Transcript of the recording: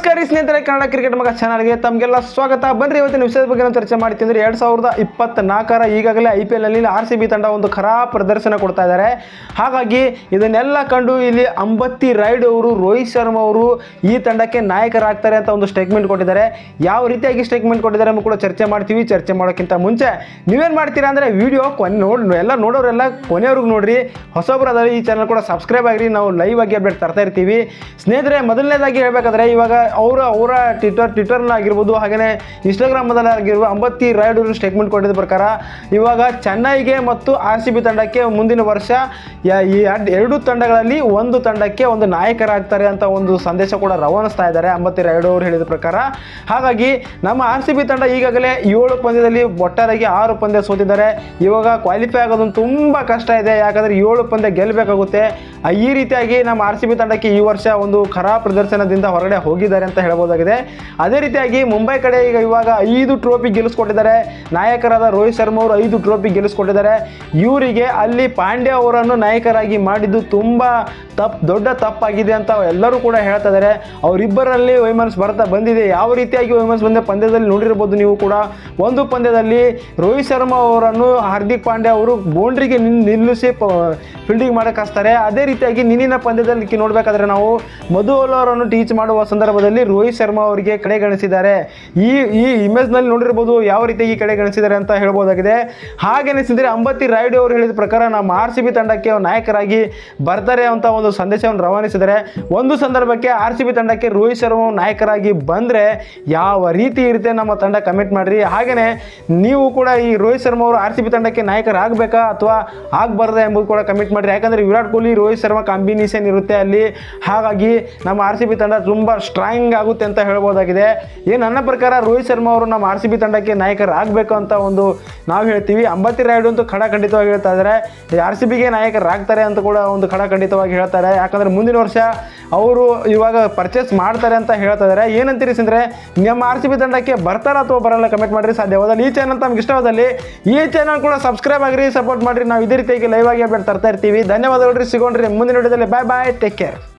ನಮಸ್ಕಾರ ಸ್ನೇಹಿತರೆ, ಕನ್ನಡ ಕ್ರಿಕೆಟ್ ಮಗ ಚಾನಲ್ಗೆ ತಮಗೆಲ್ಲ ಸ್ವಾಗತ. ಬನ್ನಿ ಇವತ್ತಿನ ವಿಷಯದ ಬಗ್ಗೆ ನಾವು ಚರ್ಚೆ ಮಾಡ್ತೀನಿ ಅಂದರೆ ಎರಡು ಸಾವಿರದ ಇಪ್ಪತ್ನಾಲ್ಕರ ಈಗಾಗಲೇ ಐ ಪಿ ಎಲ್ನಲ್ಲಿ ಆರ್ ಸಿ ಬಿ ತಂಡ ಒಂದು ಖರಾಬ್ ಪ್ರದರ್ಶನ ಕೊಡ್ತಾ ಇದ್ದಾರೆ. ಹಾಗಾಗಿ ಇದನ್ನೆಲ್ಲ ಕಂಡು ಇಲ್ಲಿ ಅಂಬತ್ತಿ ರೈಡ್ ಅವರು, ರೋಹಿತ್ ಶರ್ಮಾ ಅವರು ಈ ತಂಡಕ್ಕೆ ನಾಯಕರಾಗ್ತಾರೆ ಅಂತ ಒಂದು ಸ್ಟೇಟ್ಮೆಂಟ್ ಕೊಟ್ಟಿದ್ದಾರೆ. ಯಾವ ರೀತಿಯಾಗಿ ಸ್ಟೇಟ್ಮೆಂಟ್ ಕೊಟ್ಟಿದ್ದಾರೆ ಕೂಡ ಚರ್ಚೆ ಮಾಡ್ತೀವಿ. ಚರ್ಚೆ ಮಾಡೋಕ್ಕಿಂತ ಮುಂಚೆ ನೀವೇನು ಮಾಡ್ತೀರಾ ಅಂದರೆ ವಿಡಿಯೋ ಕೊನೆ ನೋಡಿ, ಎಲ್ಲ ನೋಡೋರೆಲ್ಲ ಕೊನೆಯವ್ರಿಗೆ ನೋಡ್ರಿ. ಹೊಸೊಬ್ಬರಾದ್ರೆ ಈ ಚಾನಲ್ ಕೂಡ ಸಬ್ಸ್ಕ್ರೈಬ್ ಆಗಿರಿ. ನಾವು ಲೈವ್ ಆಗಿ ಅಪ್ಡೇಟ್ ತರ್ತಾ ಇರ್ತೀವಿ. ಸ್ನೇಹಿತರೆ, ಮೊದಲನೇದಾಗಿ ಹೇಳಬೇಕಾದ್ರೆ ಇವಾಗ ಅವರು, ಅವರ ಟ್ವಿಟರ್ ಟ್ವಿಟರ್ನ ಆಗಿರ್ಬೋದು ಹಾಗೆಯೇ ಇನ್ಸ್ಟಾಗ್ರಾಮದಲ್ಲಿ ಆಗಿರ್ಬೋದು, ಅಂಬತ್ತಿ ರಾಯ್ಡು ಸ್ಟೇಟ್ಮೆಂಟ್ ಕೊಟ್ಟಿದ್ದ ಪ್ರಕಾರ, ಇವಾಗ ಚೆನ್ನೈಗೆ ಮತ್ತು ಆರ್ ಸಿ ಬಿ ತಂಡಕ್ಕೆ ಮುಂದಿನ ವರ್ಷ ಈ ಎರಡು ತಂಡಗಳಲ್ಲಿ ಒಂದು ತಂಡಕ್ಕೆ ಒಂದು ನಾಯಕರಾಗ್ತಾರೆ ಅಂತ ಒಂದು ಸಂದೇಶ ಕೂಡ ರವಾನಿಸ್ತಾ ಇದ್ದಾರೆ ಅಂಬತ್ತಿ ರಾಯ್ಡು ಅವರು ಹೇಳಿದ ಪ್ರಕಾರ. ಹಾಗಾಗಿ ನಮ್ಮ ಆರ್ ಸಿ ಬಿ ತಂಡ ಈಗಾಗಲೇ ಏಳು ಪಂದ್ಯದಲ್ಲಿ ಒಟ್ಟಾರೆಯಾಗಿ ಆರು ಪಂದ್ಯ ಸೋತಿದ್ದಾರೆ. ಇವಾಗ ಕ್ವಾಲಿಫೈ ಆಗೋದು ತುಂಬ ಕಷ್ಟ ಇದೆ. ಯಾಕಂದರೆ ಏಳು ಪಂದ್ಯ ಗೆಲ್ಲಬೇಕಾಗುತ್ತೆ ಈ ರೀತಿಯಾಗಿ ನಮ್ಮ ಆರ್ ಸಿ ಬಿ ತಂಡಕ್ಕೆ ಈ ವರ್ಷ ಒಂದು ಖರಾಬ್ ಪ್ರದರ್ಶನದಿಂದ ಹೊರಗಡೆ ಹೋಗಿದ್ದಾರೆ ಅಂತ ಹೇಳ್ಬೋದಾಗಿದೆ ಅದೇ ರೀತಿಯಾಗಿ ಮುಂಬೈ ಕಡೆ ಈಗ ಇವಾಗ ಐದು ಟ್ರೋಫಿ ಗೆಲ್ಲಿಸ್ಕೊಟ್ಟಿದ್ದಾರೆ. ನಾಯಕರಾದ ರೋಹಿತ್ ಶರ್ಮಾ ಅವರು ಐದು ಟ್ರೋಫಿ ಗೆಲ್ಲಿಸ್ಕೊಟ್ಟಿದ್ದಾರೆ. ಇವರಿಗೆ ಅಲ್ಲಿ ಪಾಂಡ್ಯ ಅವರನ್ನು ನಾಯಕರಾಗಿ ಮಾಡಿದ್ದು ತುಂಬ ತಪ್ಪು ದೊಡ್ಡ ತಪ್ಪಾಗಿದೆ ಅಂತ ಎಲ್ಲರೂ ಕೂಡ ಹೇಳ್ತಾ ಇದ್ದಾರೆ ಅವರಿಬ್ಬರಲ್ಲಿ ವೈಮನ್ಸ್ ಬರ್ತಾ ಬಂದಿದೆ. ಯಾವ ರೀತಿಯಾಗಿ ವೈಮನ್ಸ್ ಬಂದೆ ಪಂದ್ಯದಲ್ಲಿ ನೋಡಿರ್ಬೋದು ನೀವು ಕೂಡ. ಒಂದು ಪಂದ್ಯದಲ್ಲಿ ರೋಹಿತ್ ಶರ್ಮಾ ಅವರನ್ನು ಹಾರ್ದಿಕ್ ಪಾಂಡ್ಯ ಅವರು ಬೌಂಡ್ರಿಗೆ ನಿಲ್- ನಿಲ್ಲಿಸಿ ಫೀಲ್ಡಿಂಗ್ ಮಾಡಕ್ಕೆ ಹಚ್ತಾರೆ. ಅದೇ ರೀತಿಯಾಗಿ ನಿನ್ನಿನ ಪಂದ್ಯದಲ್ಲಿ ನೋಡಬೇಕಾದ್ರೆ ನಾವು ಮಧು ಅವರನ್ನು ಟೀಚ್ ಮಾಡುವ ಸಂದರ್ಭದಲ್ಲಿ ರೋಹಿತ್ ಶರ್ಮಾ ಅವರಿಗೆ ಕಡೆಗಣಿಸಿದ್ದಾರೆ ಈ ಈ ಇಮೇಜ್ನಲ್ಲಿ ನೋಡಿರ್ಬೋದು ಯಾವ ರೀತಿಯಾಗಿ ಕಡೆಗಣಿಸಿದ್ದಾರೆ ಅಂತ ಹೇಳ್ಬೋದಾಗಿದೆ. ಹಾಗೆನಿಸಿದರೆ ಅಂಬತ್ತಿ ರಾಯ್ಡು ಅವರು ಹೇಳಿದ ಪ್ರಕಾರ ನಮ್ಮ ಆರ್ ಸಿ ಬಿ ತಂಡಕ್ಕೆ ನಾಯಕರಾಗಿ ಬರ್ತಾರೆ ಅಂತ ಒಂದು ಸಂದೇಶವನ್ನು ರವಾನಿಸಿದರೆ ಒಂದು ಸಂದರ್ಭಕ್ಕೆ ಆರ್ ಸಿ ಬಿ ತಂಡಕ್ಕೆ ರೋಹಿತ್ ಶರ್ಮಾ ನಾಯಕರಾಗಿ ಬಂದರೆ ಯಾವ ರೀತಿ ಇರುತ್ತೆ ನಮ್ಮ ತಂಡ ಕಮೆಂಟ್ ಮಾಡಿರಿ? ಹಾಗೆಯೇ ನೀವು ಕೂಡ ಈ ರೋಹಿತ್ ಶರ್ಮಾ ಅವರು ಆರ್ ಸಿ ತಂಡಕ್ಕೆ ನಾಯಕರಾಗಬೇಕಾ ಅಥವಾ ಆಗಬಾರ್ದಾ ಎಂಬುದು ಕೂಡ ಕಮೆಂಟ್ ಮಾಡಿರಿ? ಯಾಕಂದರೆ ವಿರಾಟ್ ಕೊಹ್ಲಿ, ರೋಹಿತ್ ಶರ್ಮಾ ಕಾಂಬಿನೇಷನ್ ಇರುತ್ತೆ ಅಲ್ಲಿ. ಹಾಗಾಗಿ ನಮ್ಮ ಆರ್ ಸಿ ತಂಡ ತುಂಬ ಸ್ಟ್ರಾಂಗ್ ಆಗುತ್ತೆ ಅಂತ ಹೇಳ್ಬೋದಾಗಿದೆ. ಏನು ನನ್ನ ಪ್ರಕಾರ ರೋಹಿತ್ ಶರ್ಮಾ ಅವರು ನಮ್ಮ ಆರ್ ಸಿ ತಂಡಕ್ಕೆ ನಾಯಕರಾಗಬೇಕು ಅಂತ ಒಂದು ನಾವು ಹೇಳ್ತೀವಿ. ಅಂಬತಿ ರಾಯ್ಡು ಅಂತೂ ಖಡಾಖಂಡಿತವಾಗಿ ಹೇಳ್ತಾ ಇದ್ದಾರೆ ಆರ್ ಸಿ ಬಿಗೆ ನಾಯಕರಾಗ್ತಾರೆ ಅಂತ ಕೂಡ ಒಂದು ಖಡಾಖಂಡಿತವಾಗಿ ಹೇಳ್ತಾರೆ ಯಾಕಂದರೆ ಮುಂದಿನ ವರ್ಷ ಅವರು ಇವಾಗ ಪರ್ಚೇಸ್ ಮಾಡ್ತಾರೆ ಅಂತ ಹೇಳ್ತಾ ಇದ್ದಾರೆ ಏನಂತೀರಿ ಅಂದರೆ ನಿಮ್ಮ ಆರ್ ಸಿ ಬಿ ತಂಡಕ್ಕೆ ಬರ್ತಾರ ಅಥವಾ ಬರಲ್ಲ ಕಮೆಂಟ್ ಮಾಡಿರಿ ಸಾಧ್ಯವಾದಲ್ಲಿ ಈ ಚಾನಲ್ ತಮ್ಗೆ ಇಷ್ಟವಾದಲ್ಲಿ, ಈ ಚಾನಲ್ ಕೂಡ ಸಬ್ಸ್ಕ್ರೈಬ್ ಆಗಿರಿ ಸಪೋರ್ಟ್ ಮಾಡಿರಿ. ನಾವು ಇದೇ ರೀತಿಯಾಗಿ ಲೈವ್ ಆಗಿ ಅಪ್ಡೇಟ್ ತರ್ತಾ ಇರ್ತೀವಿ. ಧನ್ಯವಾದಗಳು ಸಿಗೋಣ್ರಿ ಮುಂದಿನ ವಿಡಿಯೋದಲ್ಲಿ. ಬಾಯ್ ಬಾಯ್ ಟೇಕ್ ಕೇರ್